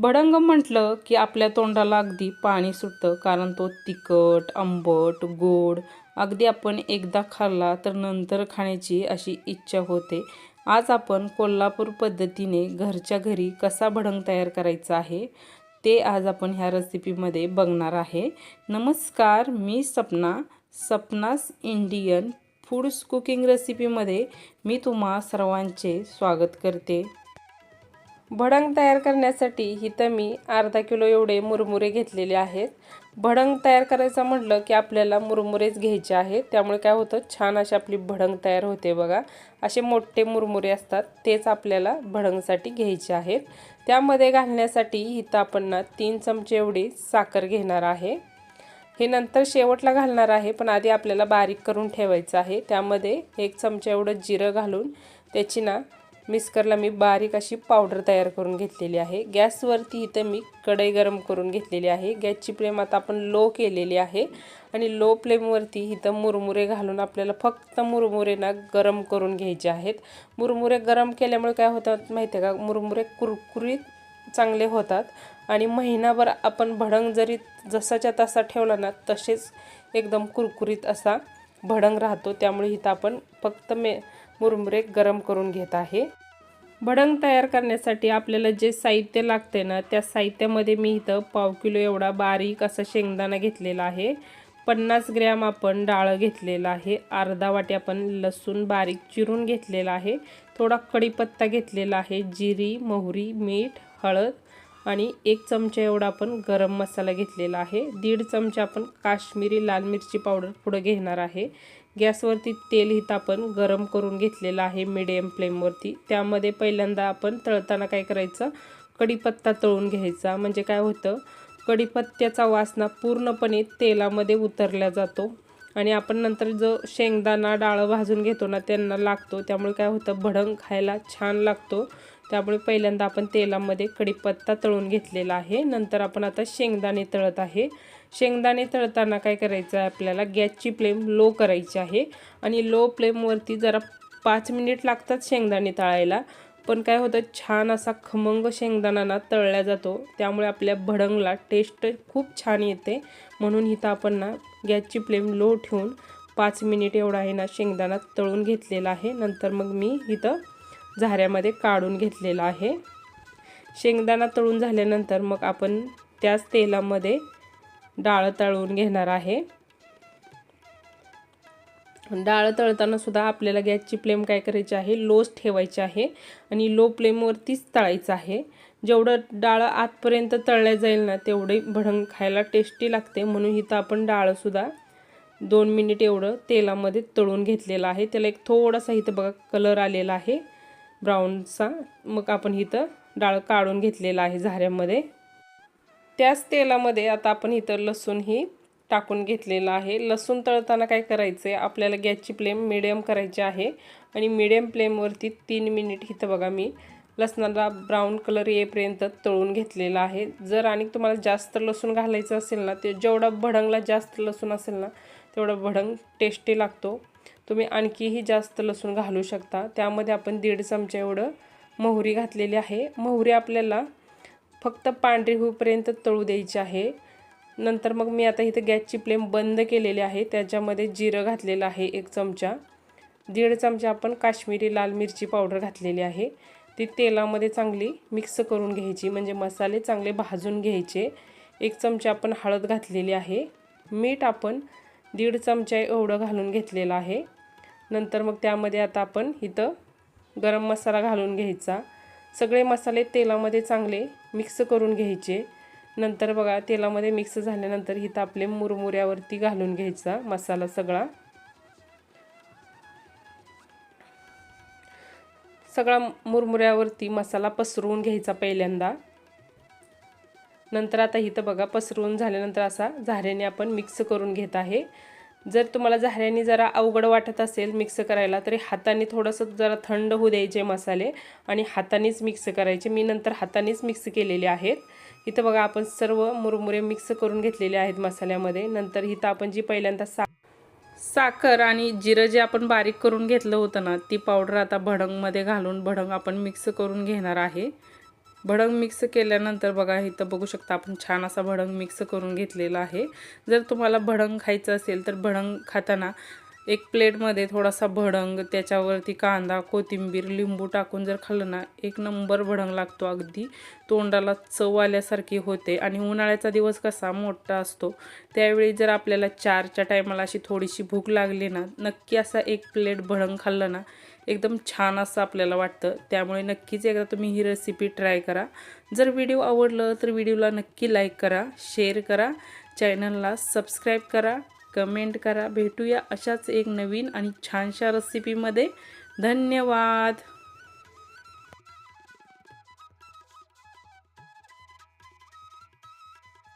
भडंग म्हटलं की आपल्या तोंडाला अगदी पाणी सुटतं कारण तो तिखट आंबट गोड अगदी आपण एकदा खाल्ला तर नंतर खाण्याची अशी इच्छा होते. आज आपण कोल्हापूर पद्धतीने घरच्या घरी कसा भडंग तयार करायचा आहे ते आज आपण ह्या रेसिपीमध्ये बघणार आहे. नमस्कार मी Sapna Sapna's Indian foods cooking रेसिपीमध्ये मी तुम्हा सर्वांचे स्वागत करते. भडंग तयार करण्यासाठी इथं मी अर्धा किलो एवढे मुरमुरे घेतलेले आहेत. भडंग तयार करायचं म्हटलं की आपल्याला मुरमुरेच घ्यायचे आहेत. त्यामुळे काय होतं छान अशी आपली भडंग तयार होते बघा. असे मोठे मुरमुरे असतात तेच आपल्याला भडंगसाठी घ्यायचे आहेत. त्यामध्ये घालण्यासाठी इथं आपण ना तीन चमचे एवढी साखर घेणार आहे. हे नंतर शेवटला घालणार आहे पण आधी आपल्याला बारीक करून ठेवायचं आहे. त्यामध्ये एक चमचा एवढं जिरं घालून त्याची ना मिस्करला मी बारीक अशी पावडर तयार करून घेतलेली आहे. गॅसवरती इथं मी कढई गरम करून घेतलेली आहे. गॅसची फ्लेम आता आपण लो केलेली आहे आणि लो फ्लेमवरती इथं मुरमुरे घालून आपल्याला फक्त मुरमुरे ना गरम करून घ्यायचे आहेत. मुरमुरे गरम केल्यामुळे काय होतात माहिती आहे का? मुरमुरे कुरकुरीत चांगले होतात आणि महिनाभर आपण भडंग जरी जसाच्या तसा ठेवला ना तसेच एकदम कुरकुरीत असा भडंग राहतो. त्यामुळे इथं आपण फक्त मे मुरमुरे गरम करून घेत आहे. भडंग तयार करण्यासाठी आपल्याला जे साहित्य लागते ना त्या साहित्यामध्ये मी इथं पाव किलो एवढा बारीक असा शेंगदाणा घेतलेला आहे. पन्नास ग्रॅम आपण डाळ घेतलेला आहे. अर्धा वाटी आपण लसूण बारीक चिरून घेतलेला आहे. थोडा कढीपत्ता घेतलेला आहे. जिरी मोहरी मीठ हळद आणि एक चमचा एवढा आपण गरम मसाला घेतलेला आहे. दीड चमचा आपण काश्मीरी लाल मिरची पावडर पुढं घेणार आहे. गॅसवरती तेल इथं आपण गरम करून घेतलेलं आहे मिडियम फ्लेमवरती त्यामध्ये पहिल्यांदा आपण तळताना काय करायचं? कढीपत्ता तळून घ्यायचा. म्हणजे काय होतं? कढीपत्त्याचा वासना पूर्णपणे तेलामध्ये उतरला जातो आणि आपण नंतर जो शेंगदाणा डाळं भाजून घेतो ना त्यांना लागतो. त्यामुळे काय होतं? भडंग खायला छान लागतो. त्यामुळे पहिल्यांदा आपण तेलामध्ये कढीपत्ता तळून घेतलेला आहे. नंतर आपण आता शेंगदाणे तळत आहे. शेंगदाणे तळताना काय करायचं आहे आपल्याला? गॅसची फ्लेम लो करायची आहे. आणि लो फ्लेमवरती जरा पाच मिनिट लागतात शेंगदाणे तळायला. पण काय होतं? छान असा खमंग शेंगदाणा तळला जातो. त्यामुळे आपल्या भडंगला टेस्ट खूप छान येते. म्हणून इथं आपण ना गॅसची फ्लेम लो ठेवून पाच मिनिट एवढा आहे ना शेंगदाणा तळून घेतलेला आहे. नंतर मग मी इथं झाऱ्यामध्ये काढून घेतलेला आहे. शेंगदाणा तळून झाल्यानंतर मग आपण त्याच तेलामध्ये डाळ तळून घेणार आहे. डाळ तळताना सुद्धा आपल्याला गॅसची फ्लेम काय करायची आहे? लोच ठेवायची आहे आणि लो फ्लेमवरतीच तळायचं आहे. जेवढं डाळ आतपर्यंत तळल्या जाईल ना तेवढे भडंग खायला टेस्टी लागते. म्हणून इथं आपण डाळसुद्धा दोन मिनिट एवढं तेलामध्ये तळून घेतलेलं आहे. त्याला एक थोडासा इथं बघा कलर आलेला आहे. ब्राऊनचा. मग आपण इथं डाळ काढून घेतलेला आहे झाऱ्यामध्ये. त्याच तेलामध्ये आता आपण इथं लसूण ही टाकून घेतलेलं आहे. लसूण तळताना काय करायचं आहे आपल्याला गॅसची फ्लेम मिडियम करायची आहे आणि मिडियम फ्लेमवरती तीन मिनिट इथं बघा मी लसणाला ब्राऊन कलर येईपर्यंत तळून घेतलेला आहे. जर आणि तुम्हाला जास्त लसूण घालायचं असेल ना ते जेवढा भडंगला जास्त लसूण असेल ना तेवढा भडंग टेस्टी लागतो. तुम्ही आणखीही जास्त लसूण घालू शकता. त्यामध्ये आपण दीड चमचा एवढं मोहरी घातलेली आहे. मोहरी आपल्याला फक्त पांढरी होईपर्यंत तळू द्यायची आहे. नंतर मग मी आता इथं गॅसची फ्लेम बंद केलेली आहे. त्याच्यामध्ये जिरं घातलेलं आहे एक चमचा. दीड चमचा आपण काश्मीरी लाल मिरची पावडर घातलेली आहे. ती तेलामध्ये चांगली मिक्स करून घ्यायची. म्हणजे मसाले चांगले भाजून घ्यायचे. एक चमचा आपण हळद घातलेली आहे. मीठ आपण दीड चमचा एवढं घालून घेतलेलं आहे. नंतर मग त्यामध्ये आता आपण इथं गरम मसाला घालून घ्यायचा. सगळे मसाले तेलामध्ये चांगले मिक्स करून घ्यायचे. नंतर बघा तेलामध्ये मिक्स झाल्यानंतर इथं आपले मुरमुऱ्यावरती घालून घ्यायचा मसाला सगळा. सगळा मुरमुऱ्यावरती मसाला पसरवून घ्यायचा पहिल्यांदा. नंतर आता इथं बघा पसरवून झाल्यानंतर असा झाऱ्याने आपण मिक्स करून घेत आहे. जर तुम्हाला झाऱ्याने जरा अवघड वाटत असेल मिक्स करायला तरी हाताने थोडंसं जरा थंड होऊ द्यायचे मसाले आणि हातानेच मिक्स करायचे. मी नंतर हातानेच मिक्स केलेले आहेत. इथं बघा आपण सर्व मुरमुरे मिक्स करून घेतलेले आहेत मसाल्यामध्ये. नंतर इथं आपण जी पहिल्यांदा सा साखर आणि जिरं जे आपण बारीक करून घेतलं होतं ना ती पावडर आता भडंगमध्ये घालून भडंग आपण मिक्स करून घेणार आहे. भडंग मिक्स केल्यानंतर बघा इथं बघू शकता आपण छान असा भडंग मिक्स करून घेतलेला आहे. जर तुम्हाला भडंग खायचं असेल तर भडंग खाताना एक प्लेटमध्ये थोडासा भडंग त्याच्यावरती कांदा कोथिंबीर लिंबू टाकून जर खाल्लं ना एक नंबर भडंग लागतो अगदी. तोंडाला चव आल्यासारखी होते आणि उन्हाळ्याचा दिवस कसा मोठा असतो त्यावेळी जर आपल्याला चारच्या टायमाला अशी थोडीशी भूक लागली ना नक्की असा एक प्लेट भडंग खाल्लं ना एकदम छान असं आपल्याला वाटतं. त्यामुळे नक्कीच एकदा तुम्ही ही रेसिपी ट्राय करा. जर व्हिडिओ आवडलं तर व्हिडिओला नक्की लाईक करा शेअर करा चॅनलला सबस्क्राईब करा कमेंट करा. भेटूया अशाच एक नवीन आणि छानशा रेसिपीमध्ये धन्यवाद!